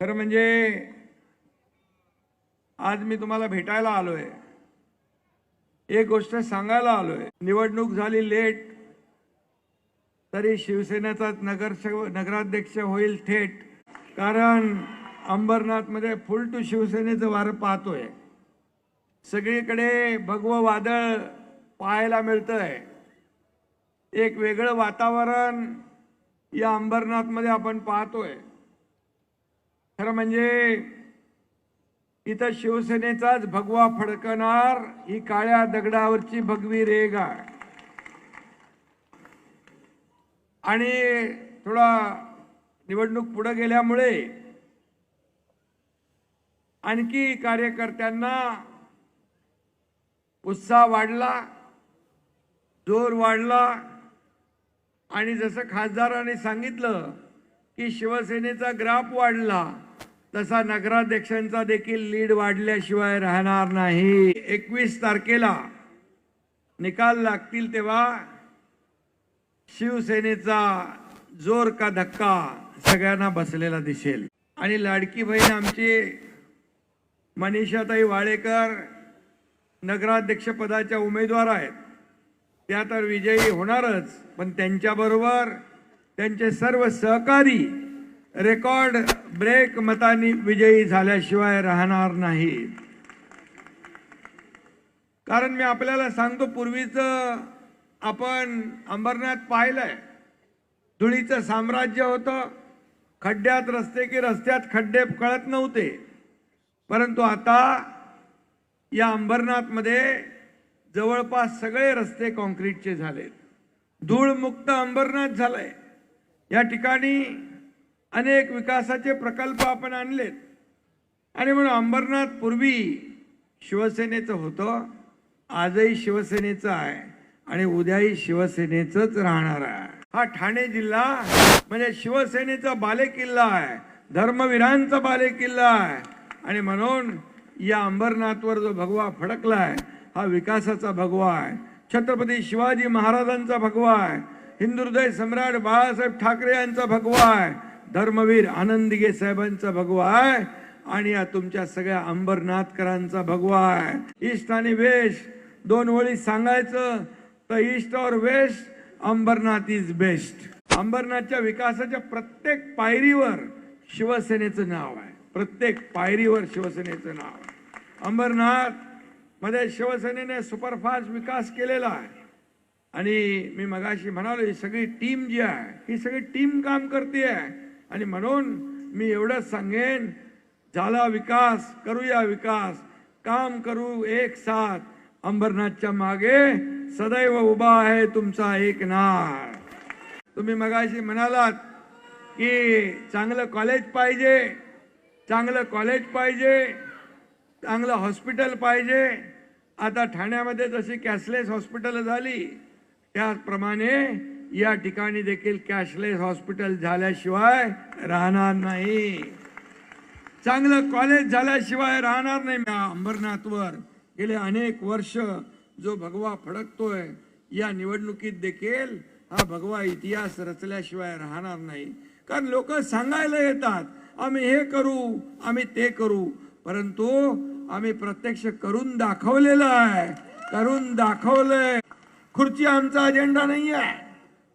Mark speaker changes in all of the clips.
Speaker 1: खरं म्हणजे आज मी तुम्हाला भेटायला आलोय. एक गोष्ट सांगायला आलोय. निवडणूक झाली लेट तरी शिवसेनेचा नगरस नगराध्यक्ष होईल थेट. कारण अंबरनाथमध्ये फुल टू शिवसेनेचं वारं पाहतोय. सगळीकडे भगवं वादळ पाहायला मिळतंय. एक वेगळं वातावरण या अंबरनाथमध्ये आपण पाहतोय. खरं म्हणजे इथं शिवसेनेचाच भगवा फडकणार ही काळ्या दगडावरची भगवी रेग आहे. आणि थोडा निवडणूक पुढे गेल्यामुळे आणखी कार्यकर्त्यांना उत्साह वाढला जोर वाढला आणि जसं खासदारांनी सांगितलं की शिवसेनेचा ग्राफ वाढला तसा नगराध्यक्षांचा देखील लीड वाढल्याशिवाय राहणार नाही. एकवीस तारखेला निकाल लागतील तेव्हा शिवसेनेचा जोर का धक्का सगळ्यांना बसलेला दिसेल. आणि लाडकी बहीण आमची मनीषाताई वाळेकर नगराध्यक्षपदाच्या उमेदवार आहेत. त्या तर विजयी होणारच पण त्यांच्याबरोबर त्यांचे सर्व सहकारी रेकॉर्ड ब्रेक मतांनी विजयी झाल्याशिवाय राहणार नाही. कारण मी आपल्याला सांगतो पूर्वीचं आपण अंबरनाथ पाहिलंय. धुळीचं साम्राज्य होतं. खड्ड्यात रस्ते की रस्त्यात खड्डे कळत नव्हते. परंतु आता या अंबरनाथमध्ये जवळपास सगळे रस्ते कॉन्क्रीटचे झालेत. धूळमुक्त अंबरनाथ झालंय. या ठिकाणी अनेक विकासाचे प्रकल्प आपण आणलेत. आणि म्हणून अंबरनाथ पूर्वी शिवसेनेचं होतं आजही शिवसेनेचं आहे आणि उद्याही शिवसेनेचंच राहणार आहे. हा ठाणे जिल्हा म्हणजे शिवसेनेचा बालेकिल्ला आहे धर्मवीरांचा बालेकिल्ला आहे. आणि म्हणून या अंबरनाथवर जो भगवा फडकलाय हा विकासाचा भगवा आहे. छत्रपती शिवाजी महाराजांचा भगवा आहे. हिंदुहृदय सम्राट बाळासाहेब ठाकरे यांचा भगवा आहे. धर्मवीर आनंदगे साहेबांचा भगवा आहे आणि या तुमच्या सगळ्या अंबरनाथकरांचा भगवा आहे ईस्ट आणि वेस्ट दोन वळी सांगायचं तर ईस्ट और वेस्ट अंबरनाथ इज बेस्ट अंबरनाथच्या विकासाच्या प्रत्येक पायरीवर शिवसेनेचं नाव आहे. प्रत्येक पायरीवर शिवसेनेचं नाव आहे. अंबरनाथमध्ये शिवसेनेने सुपरफास्ट विकास केलेला आहे. आणि मी मगाशी म्हणालो ही सगळी टीम जी आहे ही सगळी टीम काम करते आहे आणि म्हणून मी एवढंच सांगेन झाला विकास करूया विकास काम करू एक साथ अंबरनाथच्या मागे सदैव उभा आहे तुमचा एक नाळ. तुम्ही मगाशी म्हणालात की चांगलं कॉलेज पाहिजे चांगलं कॉलेज पाहिजे चांगलं हॉस्पिटल पाहिजे. आता ठाण्यामध्ये जशी कॅशलेस हॉस्पिटल झाली त्याचप्रमाणे या ठिकाणी देखील कॅशलेस हॉस्पिटल झाल्याशिवाय राहणार नाही. चांगलं कॉलेज झाल्याशिवाय राहणार नाही अंबरनाथवर. गेले अनेक वर्ष जो भगवा फडकतोय या निवडणुकीत देखील हा भगवा इतिहास रचल्याशिवाय राहणार नाही. कारण लोक सांगायला येतात आम्ही हे करू आम्ही ते करू. परंतु आम्ही प्रत्यक्ष करून दाखवलेलं आहे करून दाखवलंय. खुर्ची आमचा अजेंडा नाही आहे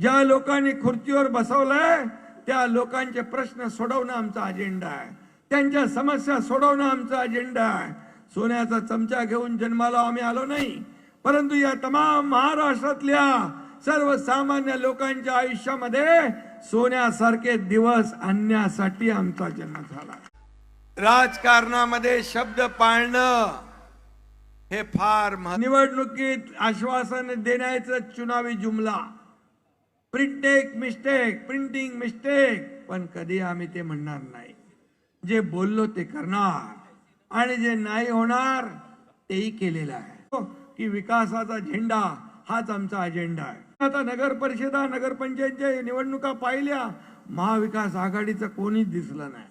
Speaker 1: ज्या लोकांनी खुर्चीवर बसवलंय त्या लोकांचे प्रश्न सोडवणं आमचा अजेंडा आहे. त्यांच्या समस्या सोडवणं आमचा अजेंडा आहे. सोन्याचा चमचा घेऊन जन्माला आम्ही आलो नाही. परंतु या तमाम महाराष्ट्रातल्या सर्वसामान्य लोकांच्या आयुष्यामध्ये सोन्यासारखे दिवस आणण्यासाठी आमचा जन्म झाला. राजकारणामध्ये शब्द पाळणं हे फार निवडणुकीत आश्वासन देण्याचं चुनावी जुमला. प्रिंटेक मिस्टेक प्रिंटिंग मिस्टेक पण कधी आम्ही ते म्हणणार नाही. जे बोललो ते करणार. आणि जे नाही होणार तेही केलेलं आहे. हो, की विकासाचा झेंडा हाच आमचा अजेंडा आहे. आता नगर परिषदा नगरपंचायतच्या निवडणुका पाहिल्या महाविकास आघाडीचं कोणीच दिसलं नाही.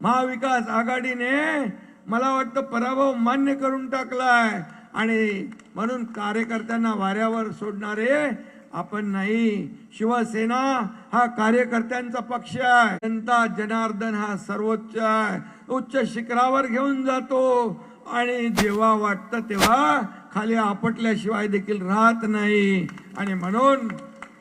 Speaker 1: महाविकास आघाडीने मला वाटतं पराभव मान्य करून टाकलाय. आणि म्हणून कार्यकर्त्यांना वाऱ्यावर सोडणारे आपण नाही. शिवसेना हा कार्यकर्त्यांचा पक्ष आहे. जनता जनार्दन हा सर्वोच्च आहे. उच्च शिखरावर घेऊन जातो. आणि जेव्हा वाटतं तेव्हा खाली आपटल्याशिवाय देखील राहत नाही. आणि म्हणून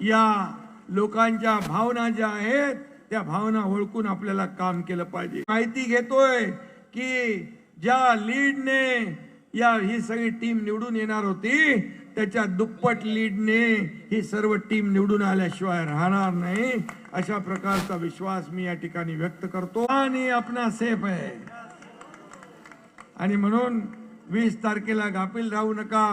Speaker 1: या लोकांच्या भावना ज्या आहेत त्या भावना ओळखून आपल्याला काम केलं पाहिजे. माहिती घेतोय की ज्या लीडने या ही सगळी टीम निवडून येणार होती त्याच्या दुप्पट लीडने ही सर्व टीम निवडून आल्याशिवाय राहणार नाही अशा प्रकारचा विश्वास मी या ठिकाणी व्यक्त करतो. आणि आपणा सेफ आहे. आणि म्हणून वीस तारखेला गाफील राहू नका.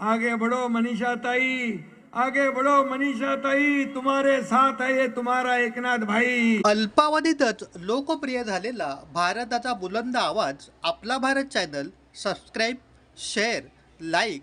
Speaker 1: आगे बढो मनीषा ताई. आगे बडो मनीषा ताई. तुम्हारे साथ आहे तुम्हारा एकनाथ भाई.
Speaker 2: अल्पावधीतच लोकप्रिय झालेला भारताचा बुलंद आवाज आपला Bharat channel subscribe share like